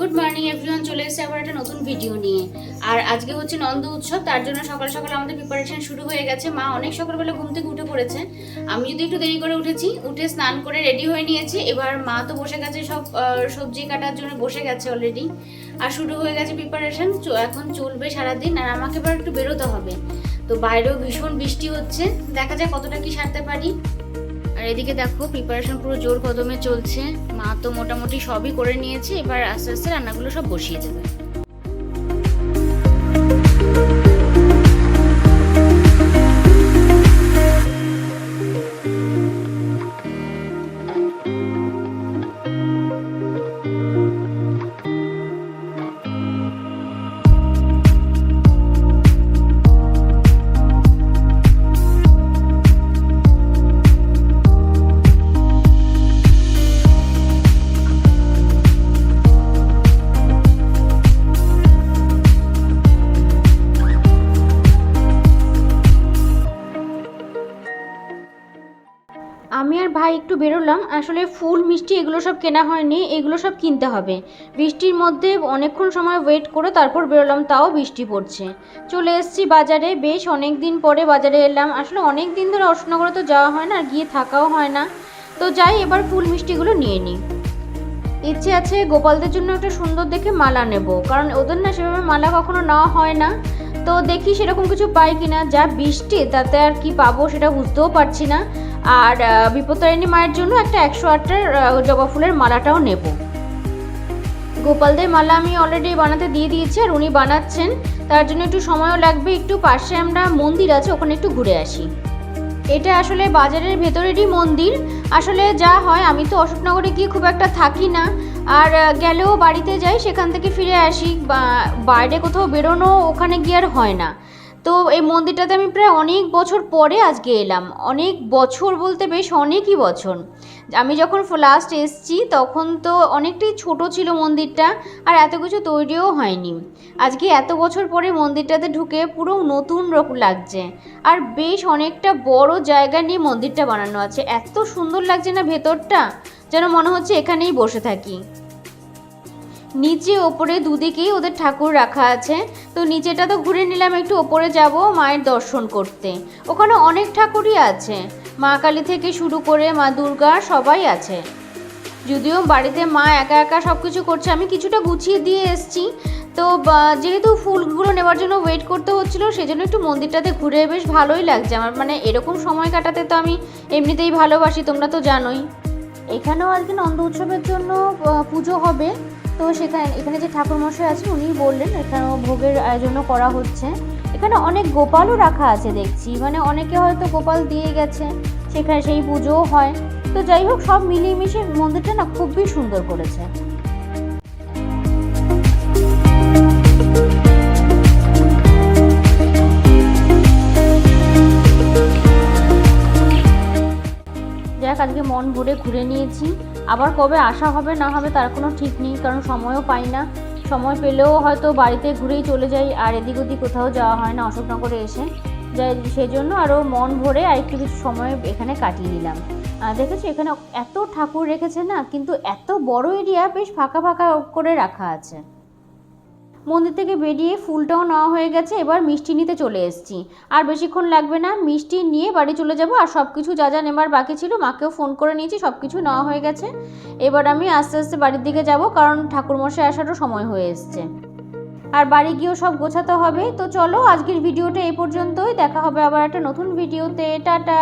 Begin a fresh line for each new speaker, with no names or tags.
Good morning everyone চলে এসেছে আবার একটা নতুন ভিডিও নিয়ে। আর আজকে হচ্ছে নন্দ উৎসব, তার জন্য সকাল সকাল আমাদের প্রিপারেশন শুরু হয়ে গেছে। মা অনেক সকালবেলা ঘুম থেকে উঠে পড়েছে। আমি যদি একটু দেরি করে উঠেছি, উঠে স্নান করে রেডি হয়ে নিয়েছি। এবার মা তো বসে গেছে সব সবজি কাটার জন্য বসে গেছে অলরেডি আর শুরু হয়ে গেছে প্রিপারেশন এখন চলবে সারাদিন। আর আমাকে এবার একটু বেরোতে হবে। তো বাইরেও ভীষণ বৃষ্টি হচ্ছে। দেখা যাক কতটা কি সারতে পারি। আর এদিকে দেখো প্রিপারেশন পুরো জোর কদমে চলছে। মা তো মোটামুটি সবই করে নিয়েছে, এবার আস্তে আস্তে রান্নাগুলো সব বসিয়ে দেবে। আমি আর ভাই একটু বেরোলাম। আসলে ফুল, মিষ্টি এগুলো সব কেনা হয়নি, এগুলো সব কিনতে হবে। বৃষ্টির মধ্যে অনেকক্ষণ সময় ওয়েট করে তারপর বেরোলাম, তাও বৃষ্টি পড়ছে। চলে এসেছি বাজারে, বেশ অনেক দিন পরে বাজারে এলাম। আসলে অনেক দিন ধরে অশোকনগরে তো যাওয়া হয় না, আর গিয়ে থাকাও হয় না। তো যাই, এবার ফুল, মিষ্টিগুলো নিয়ে নিই। ইচ্ছে আছে গোপালদের জন্য একটা সুন্দর দেখে মালা নেব, কারণ ওদের না সেভাবে মালা কখনো নেওয়া হয় না। তো দেখি সেরকম কিছু পাই কি না যা বৃষ্টি, তাতে আর কি পাবো সেটা বুঝতেও পারছি না। আর বিপত্তারিণী মায়ের জন্য একটা একশো আটটার জবা ফুলের মালাটাও নেব। গোপালদের মালা আমি অলরেডি বানাতে দিয়ে দিয়েছি আর উনি বানাচ্ছেন। তার জন্য একটু সময়ও লাগবে, একটু পাশে আমরা মন্দির আছে, ওখানে একটু ঘুরে আসি। এটা আসলে বাজারের ভেতরেরই মন্দির। আসলে যা হয়, আমি তো অশোকনগরে গিয়ে খুব একটা থাকি না। আর গেলেও বাড়িতে যাই, সেখান থেকে ফিরে আসি। বা- বাইরে কোথাও বেরোনো ওখানে গিয়ে আর হয় না। তো এই মন্দিরটাতে আমি প্রায় অনেক বছর পরে আজকে এলাম। অনেক বছর বলতে বেশ অনেকই বছর। আমি যখন লাস্ট এসছি, তখন তো অনেকটাই ছোট ছিল মন্দিরটা আর এত কিছু তৈরিও হয়নি। আজকে এত বছর পরে মন্দিরটাতে ঢুকে পুরো নতুন রকম লাগছে আর বেশ অনেকটা বড় জায়গা নিয়ে মন্দিরটা বানানো আছে। এত সুন্দর লাগছে না ভেতরটা? যেন মনে হচ্ছে এখানেই বসে থাকি। নিচে ওপরে দুদিকেই ওদের ঠাকুর রাখা আছে। তো নিচেটা তো ঘুরে নিলাম, একটু ওপরে যাব মায়ের দর্শন করতে। ওখানে অনেক ঠাকুরই আছে। মা কালী থেকে শুরু করে মা দুর্গা সবাই আছে। যদিও বাড়িতে মা একা একা সব কিছু করছে, আমি কিছুটা গুছিয়ে দিয়ে এসছি। তো যেহেতু ফুলগুলো নেওয়ার জন্য ওয়েট করতে হচ্ছিল, সেজন্য একটু মন্দিরটাতে ঘুরে বেশ ভালোই লাগছে। আমার মানে এরকম সময় কাটাতে তো আমি এমনিতেই ভালোবাসি, তোমরা তো জানোই। এখানেও আজকে নন্দ উৎসবের জন্য পুজো হবে। তো সেখানে, এখানে যে ঠাকুরমশাই আছেন, উনি বললেন এখানেও ভোগের আয়োজনও করা হচ্ছে। এখানে অনেক গোপালও রাখা আছে দেখছি। মানে অনেকে হয়তো গোপাল দিয়ে গেছে, সেখানে সেই পুজোও হয়। তো যাই হোক, সব মিলিয়ে মিশিয়ে মন্দিরটা না খুবই সুন্দর করেছে। যাক আজকে মন ভরে ঘুরে নিয়েছি। আবার কবে আসা হবে, না হবে তার কোনো ঠিক নেই, কারণ সময়ও পাই না। সময় পেলেও হয়তো বাড়িতে ঘুরেই চলে যাই, আর এদিক ওদিক কোথাও যাওয়া হয় না অশোকনগরে এসে। যাই সেই জন্য আরও মন ভরে আর একটু কিছু সময় এখানে কাটিয়ে নিলাম। দেখেছ এখানে এত ঠাকুর রেখেছে না, কিন্তু এত বড় এরিয়া বেশ ফাঁকা ফাঁকা করে রাখা আছে। মন্দির থেকে বেরিয়ে ফুলটাও নেওয়া হয়ে গেছে, এবার মিষ্টি নিতে চলে এসেছি। আর বেশিক্ষণ লাগবে না, মিষ্টি নিয়ে বাড়ি চলে যাব, আর সব কিছু যা যা নেবার বাকি ছিল মাকেও ফোন করে নিয়েছি সব কিছু নেওয়া হয়ে গেছে। এবার আমি আস্তে আস্তে বাড়ির দিকে যাব, কারণ ঠাকুরমশাই আসারও সময় হয়ে এসছে। আর বাড়ি গিয়েও সব গোছাতে হবে, তো চলো আজকের ভিডিওটা এই পর্যন্তই, দেখা হবে আবার একটা নতুন ভিডিওতে, টাটা!